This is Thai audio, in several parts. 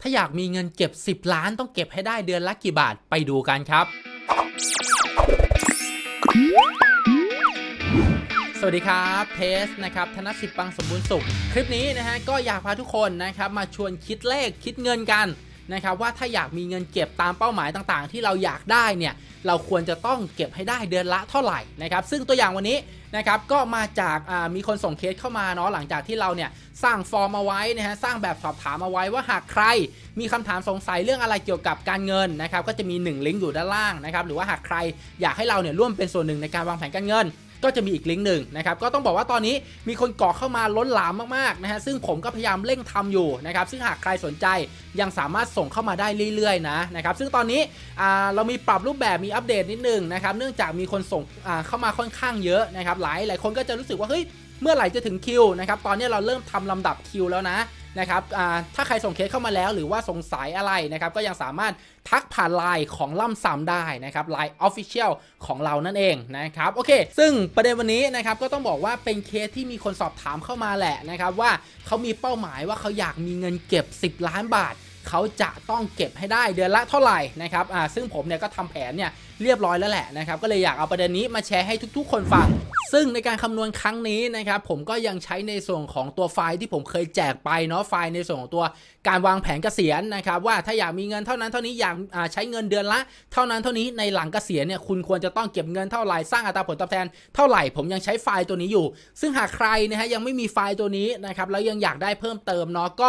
ถ้าอยากมีเงินเก็บ 10 ล้านต้องเก็บให้ได้เดือนละกี่บาทไปดูกันครับ สวัสดีครับเทสนะครับธนสิทธิ์ปังสมบูรณ์สุข คลิปนี้นะฮะก็อยากพาทุกคนนะครับมาชวนคิดเลขคิดเงินกันนะครับว่าถ้าอยากมีเงินเก็บตามเป้าหมายต่างๆ ที่เราอยากได้เนี่ยเราควรจะต้องเก็บให้ได้เดือนละเท่าไหร่นะครับซึ่งตัวอย่างวันนี้ นะครับก็มาจากมีคนส่งเคสเข้ามาเนาะหลังจากที่เราเนี่ยสร้างฟอร์มเอาไว้นะฮะสร้างแบบสอบถามเอาไว้ว่าหากใครมีคำถามสงสัยเรื่องอะไรเกี่ยวกับการเงินนะครับก็จะมี 1 ลิงก์อยู่ด้านล่างนะครับหรือว่าหากใครอยากให้เราเนี่ยร่วมเป็นส่วนหนึ่งในการวางแผนการเงิน ก็จะมีอีกลิงก์หนึ่งนะครับก็ต้องบอกว่าตอนนี้มีคนกรอกเข้ามาล้นหลามมากๆนะฮะซึ่งผมก็พยายามเร่งทำอยู่นะครับซึ่งหากใครสนใจยังสามารถส่งเข้ามาได้เรื่อยๆนะนะครับซึ่งตอนนี้อ่าเรามีปรับรูปแบบมีอัปเดตนิดนึงนะครับเนื่องจากมีคนส่งอ่าเข้ามาค่อนข้างเยอะนะครับหลายหลายคนก็จะรู้สึกว่าเฮ้ยเมื่อไหร่จะถึงคิวนะครับตอนนี้เราเริ่มทำลำดับคิวแล้วนะนะครับถ้าใครส่งเคสเข้ามาแล้วหรือว่าสงสัยอะไรนะครับก็ยังสามารถทักผ่านไลน์ของล่ำซ้ำได้นะครับไลน์ Official ของเรานั่นเองนะครับโอเค ซึ่งประเด็นวันนี้นะครับก็ต้องบอกว่าเป็นเคสที่มีคนสอบถามเข้ามาแหละนะครับว่าเขามีเป้าหมายว่าเขาอยากมีเงินเก็บ 10 ล้านบาท เขาจะต้องเก็บให้ได้เดือนละเท่าไหร่นะครับซึ่งผมเนี่ยก็ทำแผนเนี่ย เรียบร้อยแล้วแหละนะครับก็เลยอยากเอาประเด็นนี้มาแชร์ให้ทุกๆ คนฟัง ซึ่งในการคำนวณครั้งนี้นะครับผมก็ยังใช้ในส่วนของตัวไฟล์ที่ผมเคยแจกไปเนาะไฟล์ในส่วนของตัวการวางแผนเกษียณนะครับว่าถ้าอยากมีเงินเท่านั้นเท่านี้อยากใช้เงินเดือนละ เท่านั้นเท่านี้ในหลังเกษียณเนี่ยคุณควรจะต้องเก็บเงินเท่าไหร่สร้างอัตราผลตอบแทนเท่าไหร่ผมยังใช้ไฟล์ตัวนี้อยู่ ซึ่งหากใครนะฮะยังไม่มีไฟล์ตัวนี้นะครับแล้วยังอยากได้เพิ่มเติมเนาะก็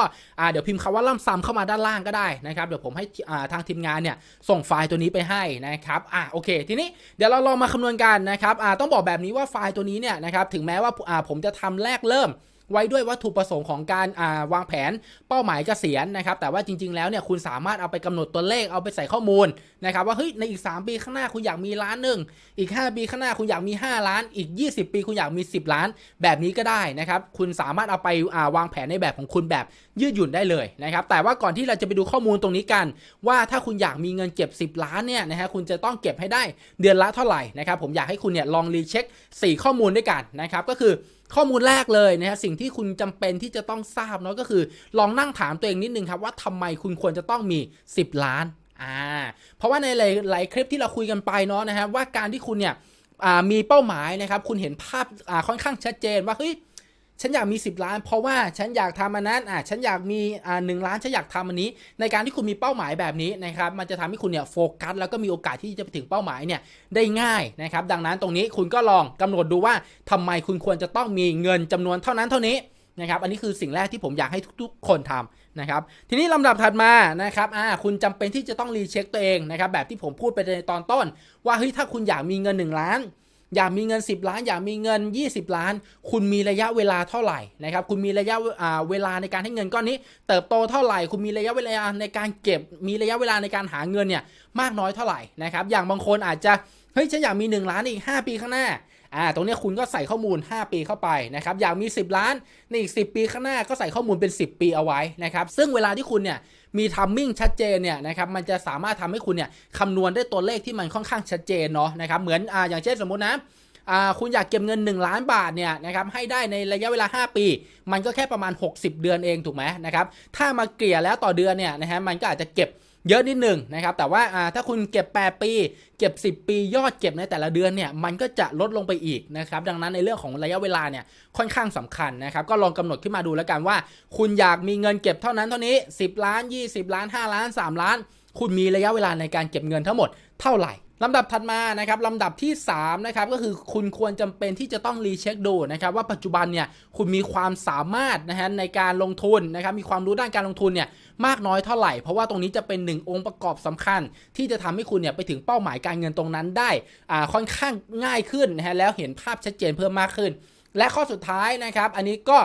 เดี๋ยวพิมพ์คำว่าล่ำซ้ำเข้ามาด้านล่างก็ได้นะครับเดี๋ยวผมให้ทางทีมงานเนี่ยส่งไฟล์ตัวนี้ไปให้นะครับอ่าโอเค ทีนี้เดี๋ยวเราลองมาคำนวณกันนะครับอ่าต้องบอกแบบนี้ว่าไฟล์ตัวนี้เนี่ยนะครับถึงแม้ว่าอ่าผมจะทำแรกเริ่ม ไว้ด้วยวัตถุประสงค์ของการาวางแผนเป้าหมายเกษียณนะครับ แต่ว่าจริง ๆ แล้วเนี่ยคุณสามารถเอาไปกำหนดตัวเลขเอาไปใส่ข้อมูลนะครับว่าเฮ้ยในอีก 3 ปีข้างหน้าคุณอยากมีล้านหนึ่งอีก 5 ปีข้างหน้าคุณอยากมี 5 ล้าน อีก 20 ปีคุณอยากมี 10 ล้าน แบบนี้ก็ได้นะครับคุณสามารถเอาไปาวางแผนในแบบของคุณแบบยืดหยุ่นได้เลยนะครับแต่ว่าก่อนที่เราจะไปดูข้อมูลตรงนี้กัน ว่าถ้าคุณอยากมีเงินเก็บ 10 ล้านเนี่ยนะฮะคุณจะต้องเก็บให้ได้เดือนละเท่าไหร่นะครับผมอยากให้คุณเนี่ยลองรีเช็ค 4 ข้อมูลด้วยกันนะครับก็คือ ข้อมูลแรกเลยนะฮะสิ่งที่คุณจำเป็นที่จะต้องทราบเนาะก็คือ ลองนั่งถามตัวเองนิดนึงครับว่าทำไมคุณควรจะต้องมี 10 ล้านอ่าเพราะว่าในหลายลายคลิปที่เราคุยกันไปเนาะนะฮะว่าการที่คุณเนี่ยมีเป้าหมายนะครับ คุณเห็นภาพค่อนข้างชัดเจนว่าเฮ้ย ฉันอยากมี 10 ล้าน เพราะว่าฉันอยากทำอันนั้นอะฉันอยากมีอ่าหนึ่งล้านฉันอยากทำอันนี้ ในการที่คุณมีเป้าหมายแบบนี้นะครับมันจะทำให้คุณเนี่ยโฟกัสแล้วก็มีโอกาสที่จะไปถึงเป้าหมายเนี่ยได้ง่ายนะครับดังนั้นตรงนี้คุณก็ลองกำหนดดูว่าทำไมคุณควรจะต้องมีเงินจำนวนเท่านั้นเท่านี้นะครับอันนี้คือสิ่งแรกที่ผมอยากให้ทุก ๆ คนทำนะครับ ทีนี้ลำดับถัดมานะครับอ่าคุณจำเป็นที่จะต้องรีเช็คตัวเองนะครับแบบที่ผมพูดไปในตอนต้น ว่าเฮ้ยถ้าคุณอยากมีเงิน 1 ล้าน อยากมีเงิน 10 ล้าน อยากมีเงิน 20 ล้าน คุณมีระยะเวลาเท่าไหร่นะครับ คุณมีระยะเวลาในการให้เงินก้อนนี้ เติบโตเท่าไหร่ คุณมีระยะเวลาในการเก็บ มีระยะเวลาในการหาเงินเนี่ยมากน้อยเท่าไหร่นะครับ อย่างบางคนอาจจะเฮ้ยฉันอยากมี 1 ล้านอีก 5 ปีข้างหน้าอ่าตรงนี้คุณก็ใส่ข้อมูล 5 ปีเข้าไปนะครับ อยากมี 10 ล้านในอีก 10 ปีข้างหน้าก็ใส่ข้อมูลเป็น 10 ปีเอาไว้นะครับ ซึ่งเวลาที่คุณเนี่ย มีทัมมิ่งชัดเจนเนี่ยนะครับมันจะสามารถทำให้คุณเนี่ยคำนวณได้ตัวเลขที่มันค่อนข้างชัดเจนเนาะนะครับเหมือนอ่าอย่างเช่นสมมตินะคุณอยากเก็บเงิน 1 ล้านบาทเนี่ยนะครับให้ได้ในระยะเวลา 5 ปี มันก็แค่ประมาณ 60 เดือนเองถูกไหมนะครับถ้ามาเกลี่ยแล้วต่อเดือนเนี่ยนะฮะมันก็อาจจะเก็บ เยอะนิดหนึ่งนะครับ แต่ว่าถ้าคุณเก็บ 8 ปี เก็บ 10 ปียอดเก็บในแต่ละเดือนเนี่ยมันก็จะลดลงไปอีกนะครับ ดังนั้นในเรื่องของระยะเวลาเนี่ยค่อนข้างสำคัญนะครับ ก็ลองกำหนดขึ้นมาดูแล้วกันว่า คุณอยากมีเงินเก็บเท่านั้นเท่านี้ 10 ล้าน 20 ล้าน 5 ล้าน 3 ล้าน คุณมีระยะเวลาในการเก็บเงินทั้งหมดเท่าไหร่ ลำดับถัดมานะครับลำดับที่3นะครับก็คือคุณควรจำเป็นที่จะต้องรีเช็คดูนะครับว่าปัจจุบันเนี่ยคุณมีความสามารถนะฮะในการลงทุนนะครับมีความรู้ด้านการลงทุนเนี่ยมากน้อยเท่าไหร่ เพราะว่าตรงนี้จะเป็นหนึ่งองค์ประกอบสำคัญ ที่จะทำให้คุณเนี่ยไปถึงเป้าหมายการเงินตรงนั้นได้อ่าค่อนข้างง่ายขึ้นนะฮะแล้วเห็นภาพชัดเจนเพิ่มมากขึ้น และข้อสุดท้ายนะครับอันนี้ก็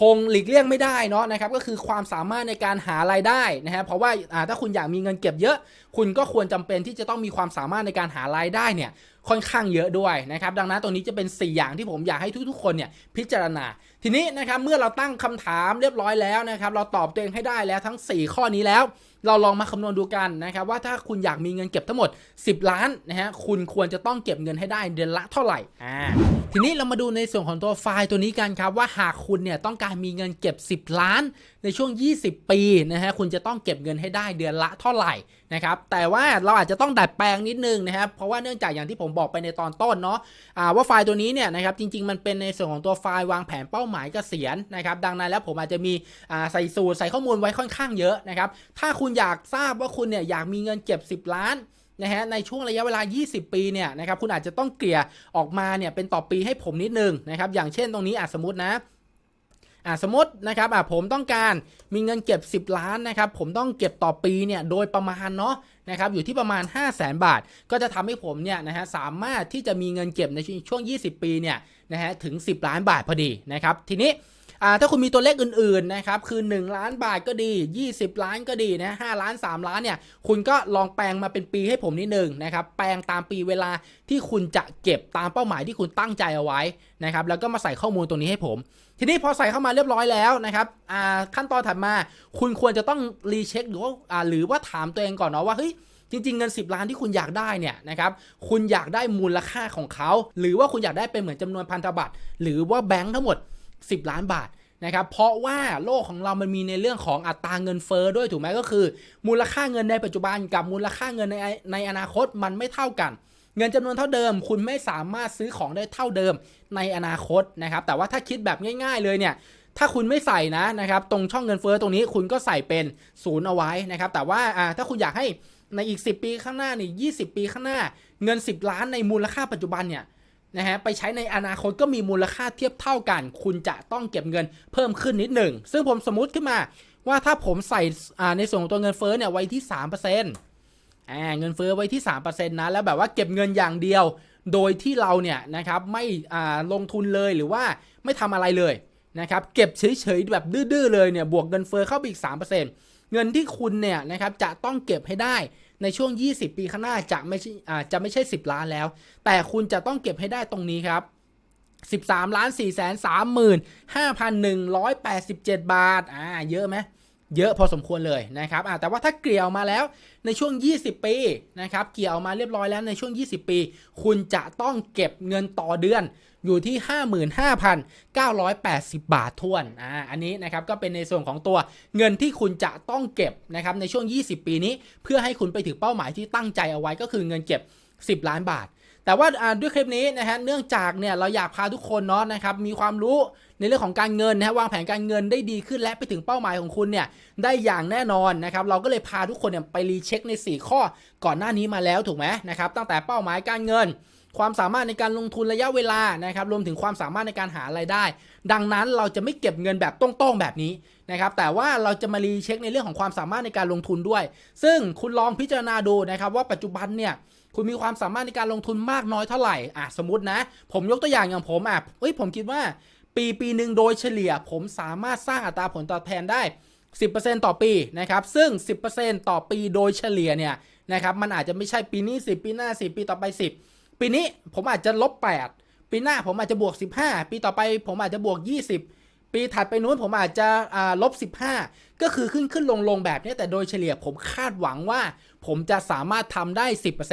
คงหลีกเลี่ยงไม่ได้เนาะนะครับก็คือความสามารถในการหารายได้นะฮะเพราะว่าถ้าคุณอยากมีเงินเก็บเยอะคุณก็ควรจำเป็นที่จะต้องมีความสามารถในการหารายได้เนี่ยค่อนข้างเยอะด้วยนะครับดังนั้นตรงนี้จะเป็น 4 อย่างที่ผมอยากให้ทุกๆ คนเนี่ยพิจารณา ทีนี้นะครับเมื่อเราตั้งคำถามเรียบร้อยแล้วนะครับเราตอบตัวเองให้ได้แล้วทั้ง 4 ข้อนี้แล้ว เราลองมาคำนวณดูกันนะครับว่าถ้าคุณอยากมีเงินเก็บทั้งหมด 10 ล้านนะฮะคุณควรจะต้องเก็บเงินให้ได้เดือนละเท่าไหร่อ่าทีนี้เรามาดูในส่วนของตัวไฟล์ตัวนี้กันครับว่าหากคุณเนี่ยต้องการมีเงินเก็บ 10 ล้านในช่วง 20 ปีนะฮะคุณจะต้องเก็บเงินให้ได้เดือนละเท่าไหร่ นะครับแต่ว่าเราอาจจะต้องดัดแปลงนิดนึงนะครับเพราะว่าเนื่องจากอย่างที่ผมบอกไปในตอนต้นเนาะว่าไฟล์ตัวนี้เนี่ยนะครับจริง ๆ มันเป็นในส่วนของตัวไฟล์วางแผนเป้าหมายเกษียณนะครับดังนั้นแล้วผมอาจจะมีใส่สูตรใส่ข้อมูลไว้ค่อนข้างเยอะนะครับถ้าคุณอยากทราบว่าคุณเนี่ยอยากมีเงินเก็บ 10 ล้านนะฮะในช่วงระยะเวลา 20 ปีเนี่ยนะครับคุณอาจจะต้องเกลี่ยออกมาเนี่ยเป็นต่อปีให้ผมนิดนึงนะครับอย่างเช่นตรงนี้อาจสมมตินะ อ่าสมมตินะครับอ่าผมต้องการมีเงินเก็บ 10 ล้านนะครับผมต้องเก็บต่อปีเนี่ยโดยประมาณเนาะนะครับอยู่ที่ประมาณ 5 0 0แสนบาท ก็จะทำให้ผมเนี่ยนะฮะสามารถที่จะมีเงินเก็บในช่วง 20 ปีเนี่ยนะฮะถึง 10 ล้านบาทพอดีนะครับทีนี้อ่าถ้าคุณมีตัวเลขอื่นๆนะครับคือ 1 ล้านบาทก็ดี 20 ล้านก็ดีนะ5ล้าน 3 ล้านเนี่ยคุณก็ลองแปลงมาเป็นปีให้ผมนิดนึงนะครับแปลงตามปีเวลาที่คุณจะเก็บตามเป้าหมายที่คุณตั้งใจเอาไว้นะครับแล้วก็มาใส่ข้อมูลตรงนี้ให้ผม ทีนี้พอใส่เข้ามาเรียบร้อยแล้วนะครับอ่าขั้นตอนถัดมาคุณควรจะต้องรีเช็คหรือว่าอ่าหรือว่าถามตัวเองก่อนเนาะว่าเฮ้ยจริงๆเงิน 10 ล้านที่คุณอยากได้เนี่ยนะครับคุณอยากได้มูลค่าของเขา หรือว่าคุณอยากได้เป็นเหมือนจำนวนพันธบัตรหรือว่าแบงค์ทั้งหมด 10 ล้านบาทนะครับเพราะว่าโลกของเรามันมีในเรื่องของอัตราเงินเฟ้อด้วยถูกไหมก็คือ มูลค่าเงินในปัจจุบันกับมูลค่าเงินในในอนาคตมันไม่เท่ากัน เงินจำนวนเท่าเดิม คุณไม่สามารถซื้อของได้เท่าเดิมในอนาคตนะครับ แต่ว่าถ้าคิดแบบง่าย ๆเลยเนี่ยถ้าคุณไม่ใส่นะนะครับตรงช่องเงินเฟ้อตรงนี้คุณก็ใส่เป็นศูนย์เอาไว้นะครับแต่ว่าถ้าคุณอยากให้ในอีก 10 ปีข้างหน้านี่ 20 ปีข้างหน้า เงิน 10 ล้านในมูลค่าปัจจุบันเนี่ยนะฮะไปใช้ในอนาคตก็มีมูลค่าเทียบเท่ากัน คุณจะต้องเก็บเงินเพิ่มขึ้นนิดหนึ่ง ซึ่งผมสมมติขึ้นมาว่าถ้าผมใส่ในส่วนของตัวเงินเฟ้อเนี่ยไว้ที่3%อ่า เงินเฟ้อไว้ที่ 3%นะ แล้วแบบว่าเก็บเงินอย่างเดียว โดยที่เราเนี่ยนะครับไม่ลงทุนเลยหรือว่าไม่ทำอะไรเลยนะครับเก็บเฉยๆแบบดื้อๆเลยเนี่ยบวกเงินเฟ้อเข้าไปอีก 3%เงินที่คุณเนี่ยนะครับจะต้องเก็บให้ได้ในช่วง 20 ปีข้างหน้าจะไม่ใช่จะไม่ใช่ 10 ล้านแล้ว แต่คุณจะต้องเก็บให้ได้ตรงนี้ครับ13ล้าน4แสน3หมื่น5,187 บาท อ่า เยอะไหม เยอะพอสมควรเลยนะครับแต่ว่าถ้าเกลี่ยวมาแล้วในช่วง 20 ปีนะครับ เกี่ยวมาเรียบร้อยแล้วในช่วง 20 ปี คุณจะต้องเก็บเงินต่อเดือนอยู่ที่ 55,980 บาททวนอ่าอันนี้นะครับก็เป็นในส่วนของตัวเงินที่คุณจะต้องเก็บนะครับในช่วง 20 ปีนี้ เพื่อให้คุณไปถึงเป้าหมายที่ตั้งใจเอาไว้ก็คือเงินเก็บ 10 ล้านบาท แต่ว่าด้วยคลิปนี้นะฮะเนื่องจากเนี่ยเราอยากพาทุกคนเนาะนะครับมีความรู้ในเรื่องของการเงินนะฮะวางแผนการเงินได้ดีขึ้นและไปถึงเป้าหมายของคุณเนี่ยได้อย่างแน่นอนนะครับเราก็เลยพาทุกคนเนี่ยไปรีเช็คใน 4 ข้อก่อนหน้านี้มาแล้วถูกไหมนะครับตั้งแต่เป้าหมายการเงิน ความสามารถในการลงทุนระยะเวลานะครับรวมถึงความสามารถในการหาไรายได้ ดังนั้นเราจะไม่เก็บเงินแบบตรงๆแบบนี้นะครับแต่ว่าเราจะมารีเช็คในเรื่องของความสามารถในการลงทุนด้วย ซึ่งคุณลองพิจารณาดูนะครับว่าปัจจุบันเนี่ยคุณมีความสามารถในการลงทุนมากน้อยเท่าไหร่อะสมมตินะ ผมยกตัวอย่างอย่างผมอะเฮ้ยผมคิดว่าปีปีหนึ่งโดยเฉลี่ย ผมสามารถสร้างอัตราผลตอบแทนได้ 10%ต่อปีนะครับซึ่ง 10%ต่อปีโดยเฉลี่ยเนี่ยนะครับมันอาจจะไม่ใช่ปีนี้ 10 ปีหน้า 10 ปีต่อไป 10 ปีนี้ผมอาจจะลบ8 ปีหน้าผมอาจจะบวก 15 ปีต่อไปผมอาจจะบวก 20 ปีถัดไปนู้นผมอาจจะอ่าลบ 15 ก็คือขึ้นขึ้นลงลงแบบนี้แต่โดยเฉลี่ยผมคาดหวังว่า ผมจะสามารถทำได้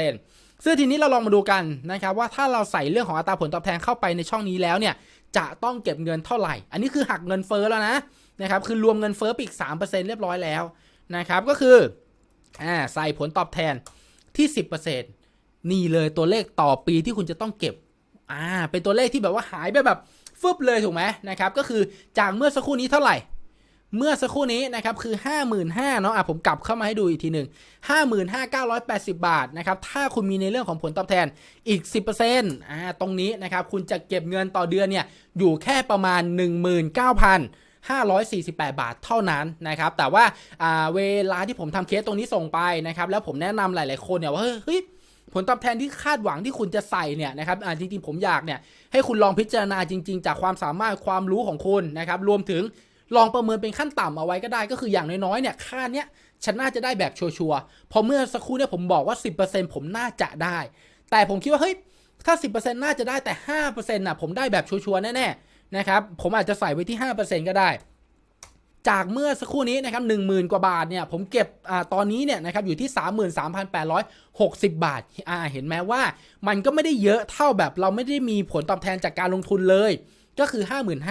10%ซึ่งทีนี้เราลองมาดูกันนะครับว่าถ้าเราใส่เรื่องของอัตราผลตอบแทนเข้าไปในช่องนี้แล้วเนี่ยจะต้องเก็บเงินเท่าไหร่ อันนี้คือหักเงินเฟ้อแล้วนะนะครับคือรวมเงินเฟ้อไปอีก 3%เรียบร้อยแล้วนะครับก็คืออ่าใส่ผลตอบแทนที่ 10%นี่เลยตัวเลขต่อปีที่คุณจะต้องเก็บ อ่า เป็นตัวเลขที่แบบว่าหายไปแบบฟึบเลยถูกไหมนะครับ ก็คือจากเมื่อสักครู่นี้เท่าไหร่ เมื่อสักครู่นี้นะครับคือ 55,000เนาะอะผมกลับเข้ามาให้ดูอีกทีหนึ่ง55,980 บาทนะครับถ้าคุณมีในเรื่องของผลตอบแทนอีก 10%อ่าตรงนี้นะครับคุณจะเก็บเงินต่อเดือนเนี่ยอยู่แค่ประมาณ 19,000 548 บาทเท่านั้นนะครับ แต่ว่าาเวลาที่ผมทำเคสตรงนี้ส่งไปนะครับ แล้วผมแนะนำหลาย ๆ คนเนี่ยว่าเฮ้ย ลตอบแทนที่คาดหวังที่คุณจะใส่เนี่ยนะครับจริงๆผมอยากเนี่ยให้คุณลองพิจารณาจริง ๆ จากความสามารถความรู้ของคุณนะครับรวมถึงลองประเมินเป็นขั้นต่ำเอาไว้ก็ได้ ก็คืออย่างน้อยๆเนี่ยค่าเนี้ยฉันน่าจะได้แบบชัวร์ๆเพอเมื่อสักครู่เนี่ยผมบอกว่า 10%ผมน่าจะได้ แต่ผมคิดว่าเฮ้ยถ้า 10%น่าจะได้แต่5%น่ะผมได้แบบชัวร์ๆแน่ๆนะครับผมอาจจะใส่ไว้ที่ 5%ก็ได้ จากเมื่อสักครู่นี้นะครับ10,000กว่าบาทเนี่ยผมเก็บอตอนนี้เนี่ยนะครับอยู่ที่ 33,860 บาทอ่าเห็นไหมว่ามันก็ไม่ได้เยอะเท่าแบบเราไม่ได้มีผลตอบแทนจากการลงทุนเลยก็คือ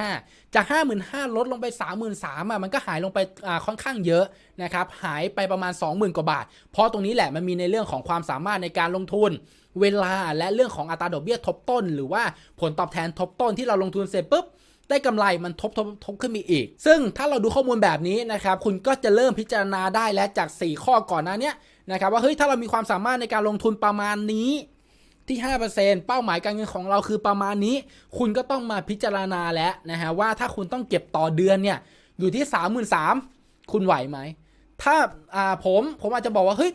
55,000จาก 55,000 ลดลงไป 33,000อะมันก็หายลงไปค่อนข้างเยอะนะครับ หายไปประมาณ 20,000 กว่าบาท เพราะตรงนี้แหละมันมีในเรื่องของความสามารถในการลงทุน เวลาและเรื่องของอัตราดอกเบี้ยทบต้น หรือว่าผลตอบแทนทบต้นที่เราลงทุนเสร็จปุ๊บ ได้กำไรมันทบทบทบขึ้นมาอีก ซึ่งถ้าเราดูข้อมูลแบบนี้นะครับคุณก็จะเริ่มพิจารณาได้และจาก 4 ข้อก่อนหน้านี้นะครับว่าเฮ้ยถ้าเรามีความสามารถในการลงทุนประมาณนี้ที่ 5%เป้าหมายการเงินของเราคือประมาณนี้ คุณก็ต้องมาพิจารณาแล้วนะฮะว่าถ้าคุณต้องเก็บต่อเดือนเนี่ยอยู่ที่ 33,000คุณไหวไหม ถ้าอ่าผมผมอาจจะบอกว่าเฮ้ย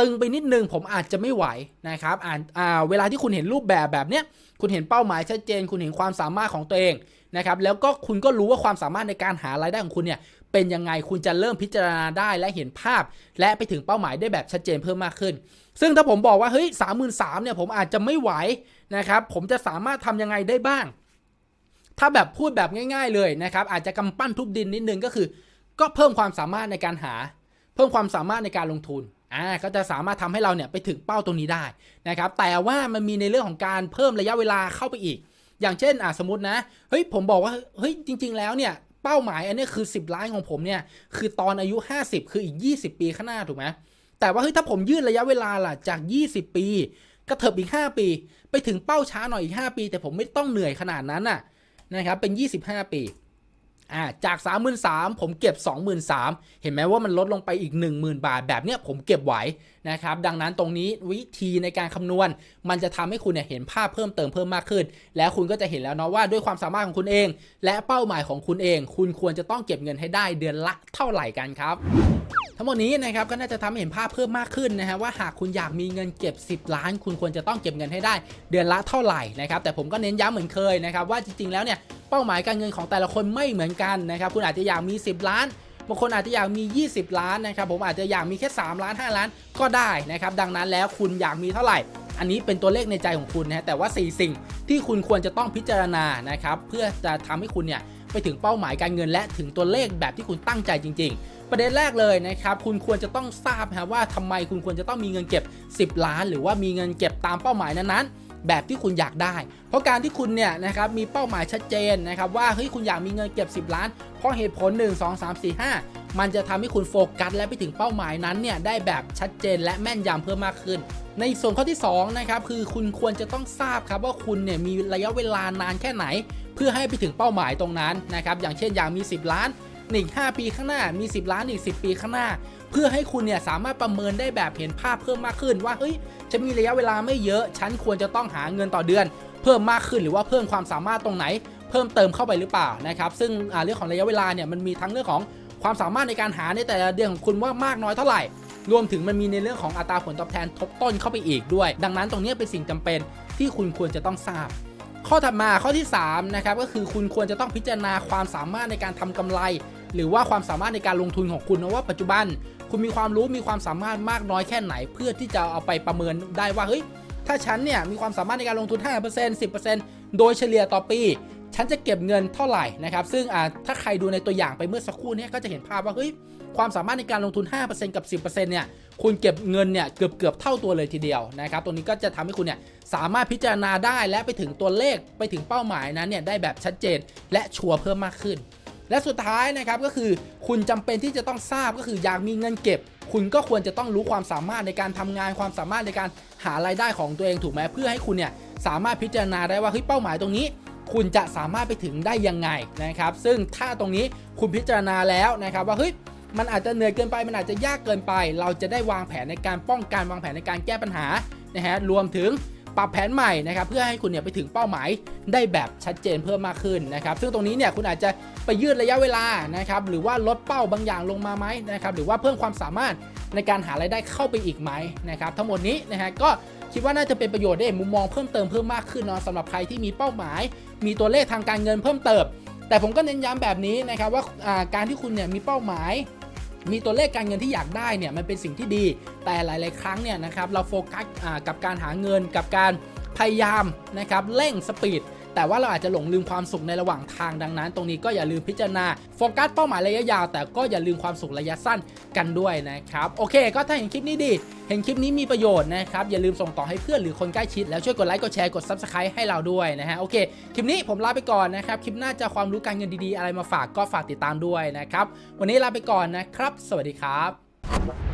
ตึงไปนิดนึงผมอาจจะไม่ไหวนะครับอ่านอ่าเวลาที่คุณเห็นรูปแบบแบบเนี้ยคุณเห็นเป้าหมายชัดเจน คุณเห็นความสามารถของตัวเอง นะครับแล้วก็คุณก็รู้ว่าความสามารถในการหารายได้ของคุณเนี่ยเป็นยังไงคุณจะเริ่มพิจารณาได้และเห็นภาพ และไปถึงเป้าหมายได้แบบชัดเจนเพิ่มมากขึ้น ซึ่งถ้าผมบอกว่าเฮ้ยสามหมื่นสามเนี่ยผมอาจจะไม่ไหวนะครับผมจะสามารถทำยังไงได้บ้าง ถ้าแบบพูดแบบง่าย ๆเลยนะครับอาจจะกำปั้นทุบดินนิดนึงก็คือ ก็เพิ่มความสามารถในการหา เพิ่มความสามารถในการลงทุนอ่าก็จะสามารถทำให้เราเนี่ยไปถึงเป้าตรงนี้ได้นะครับแต่ว่ามันมีในเรื่องของการเพิ่มระยะเวลาเข้าไปอีก อย่างเช่นอ่าสมมตินะเฮ้ยผมบอกว่าเฮ้ยจริง ๆ แล้วเนี่ยเป้าหมายอันนี้คือ 10 ล้านของผมเนี่ยคือตอนอายุ 50 คืออีก 20 ปีข้างหน้าถูกไหมแต่ว่าเฮ้ยถ้าผมยืดระยะเวลาล่ะจาก 20 ปีกระเถิบอีก 5 ปี ไปถึงเป้าช้าหน่อยอีก 5 ปี แต่ผมไม่ต้องเหนื่อยขนาดนั้นน่ะนะครับเป็น 25 ปี อ่าจาก 33,000 ผมเก็บ 23,000 เห็นไหมว่ามันลดลงไปอีก 10,000 บาท แบบเนี้ยผมเก็บไหวนะครับ ดังนั้นตรงนี้วิธีในการคำนวณ มันจะทำให้คุณเนี่ยเห็นภาพเพิ่มเติมเพิ่มมากขึ้น แล้วคุณก็จะเห็นแล้วเนาะว่าด้วยความสามารถของคุณเอง และเป้าหมายของคุณเอง คุณควรจะต้องเก็บเงินให้ได้เดือนละเท่าไหร่กันครับทั้งหมดนี้นะครับก็น่าจะทำให้เห็นภาพเพิ่มมากขึ้นนะฮะว่าหากคุณอยากมีเงินเก็บ 10 ล้าน คุณควรจะต้องเก็บเงินให้ได้ เดือนละเท่าไหร่นะครับแต่ผมก็เน้นย้ำเหมือนเคยนะครับว่าจริงๆแล้วเนี่ย เป้าหมายการเงินของแต่ละคนไม่เหมือนกันนะครับคุณอาจจะอยากมี 10 ล้านบางคนอาจจะอยากมี 20 ล้านนะครับผมอาจจะอยากมีแค่ 3 ล้าน 5 ล้านก็ได้นะครับดังนั้นแล้วคุณอยากมีเท่าไหร่ อันนี้เป็นตัวเลขในใจของคุณนะแต่ว่า 4 สิ่งที่คุณควรจะต้องพิจารณานะครับเพื่อจะทำให้คุณเนี่ยไปถึงเป้าหมายการเงินและถึงตัวเลขแบบที่คุณตั้งใจจริง ๆ ประเด็นแรกเลยนะครับคุณควรจะต้องทราบนะว่าทำไมคุณควรจะต้องมีเงินเก็บ 10 ล้าน หรือว่ามีเงินเก็บตามเป้าหมายนั้นๆ แบบที่คุณอยากได้ เพราะการที่คุณเนี่ยนะครับมีเป้าหมายชัดเจนนะครับว่าเฮ้ยคุณอยากมีเงินเก็บ 10 ล้าน เพราะเหตุผล 1 2 3 4 5 มันจะทำให้คุณโฟกัสและไปถึงเป้าหมายนั้นเนี่ยได้แบบชัดเจนและแม่นยำเพิ่มมากขึ้น ในส่วนข้อที่2นะครับคือคุณควรจะต้องทราบครับว่าคุณเนี่ยมีระยะเวลานานแค่ไหน เพื่อให้ไปถึงเป้าหมายตรงนั้นนะครับอย่างเช่นอยากมี 10 ล้าน อีก5ปีข้างหน้ามี 10 ล้านอีก 10 ปีข้างหน้า เพื่อให้คุณเนี่ยสามารถประเมินได้แบบเห็นภาพเพิ่มมากขึ้นว่าเฮ้ยจะมีระยะเวลาไม่เยอะ ฉันควรจะต้องหาเงินต่อเดือน เพิ่มมากขึ้นหรือว่าเพิ่มความสามารถตรงไหน เพิ่มเติมเข้าไปหรือเปล่านะครับซึ่งเรื่องของระยะเวลาเนี่ยมันมีทั้งเรื่องของความสามารถในการหาในแต่ละเดือนของคุณว่ามากน้อยเท่าไหร่รวมถึงมันมีในเรื่องของอัตราผลตอบแทนทบต้นเข้าไปอีกด้วย ดังนั้นตรงนี้เป็นสิ่งจำเป็นที่คุณควรจะต้องทราบ ข้อถัดมาข้อที่3นะครับก็คือคุณควรจะต้องพิจารณาความสามารถในการทำกำไร หรือว่าความสามารถในการลงทุนของคุณนะว่าปัจจุบัน คุณมีความรู้มีความสามารถมากน้อยแค่ไหน เพื่อที่จะเอาไปประเมินได้ว่าเฮ้ยถ้าฉันเนี่ยมีความสามารถในการลงทุน 5% 10%โดยเฉลี่ยต่อปี ฉันจะเก็บเงินเท่าไหร่นะครับ ซึ่งถ้าใครดูในตัวอย่างไปเมื่อสักครู่นี้ก็จะเห็นภาพว่าเฮ้ยความสามารถในการลงทุน 5%กับ 10%เนี่ยคุณเก็บเงินเนี่ยเกือบเกือบเท่าตัวเลยทีเดียวนะครับตรงนี้ก็จะทำให้คุณเนี่ยสามารถพิจารณาได้และไปถึงตัวเลขไปถึงเป้าหมายนั้นเนี่ยได้แบบชัดเจน และชัวร์เพิ่มมากขึ้น และสุดท้ายนะครับก็คือคุณจำเป็นที่จะต้องทราบก็คืออยากมีเงินเก็บ คุณก็ควรจะต้องรู้ความสามารถในการทำงานความสามารถในการหารายได้ของตัวเองถูกไหมเพื่อให้คุณเนี่ยสามารถพิจารณาได้ว่าเฮ้ยเป้าหมายตรงนี้ คุณจะสามารถไปถึงได้ยังไงนะครับ ซึ่งถ้าตรงนี้คุณพิจารณาแล้วนะครับว่าเฮ้ยมันอาจจะเหนื่อยเกินไป มันอาจจะยากเกินไป เราจะได้วางแผนในการป้องกันวางแผนในการแก้ปัญหานะฮะรวมถึง ปรับแผนใหม่นะครับเพื่อให้คุณเนี่ยไปถึงเป้าหมายได้แบบชัดเจนเพิ่มมากขึ้นนะครับซึ่งตรงนี้เนี่ยคุณอาจจะไปยืดระยะเวลานะครับหรือว่าลดเป้าบางอย่างลงมาไหมนะครับหรือว่าเพิ่มความสามารถในการหารายได้เข้าไปอีกไหมนะครับทั้งหมดนี้นะฮะก็คิดว่าน่าจะเป็นประโยชน์ได้มุมมองเพิ่มเติมเพิ่มมากขึ้นเนาะสำหรับใครที่มีเป้าหมาย มีตัวเลขทางการเงินเพิ่มเติม แต่ผมก็เน้นย้ำแบบนี้นะครับว่าอ่าการที่คุณเนี่ยมีเป้าหมาย มีตัวเลขการเงินที่อยากได้เนี่ยมันเป็นสิ่งที่ดี แต่หลาย ๆ ครั้งเนี่ยนะครับเราโฟกัสกับการหาเงินกับการ พยายามนะครับเร่งสปีดแต่ว่าเราอาจจะหลงลืมความสุขในระหว่างทางดังนั้น ตรงนี้ก็อย่าลืมพิจารณาโฟกัสเป้าหมายระยะยาว แต่ก็อย่าลืมความสุขระยะสั้นกันด้วยนะครับโอเค ก็ถ้าเห็นคลิปนี้ดี เห็นคลิปนี้มีประโยชน์นะครับอย่าลืมส่งต่อให้เพื่อนหรือคนใกล้ชิด แล้วช่วยกดไลค์กดแชร์กด Subscribe ให้เราด้วยนะฮะโอเคคลิปนี้ผมลาไปก่อนนะครับคลิปหน้าจะความรู้การเงินดีๆ อะไรมาฝากก็ฝากติดตามด้วยนะครับวันนี้ลาไปก่อนนะครับ สวัสดีครับ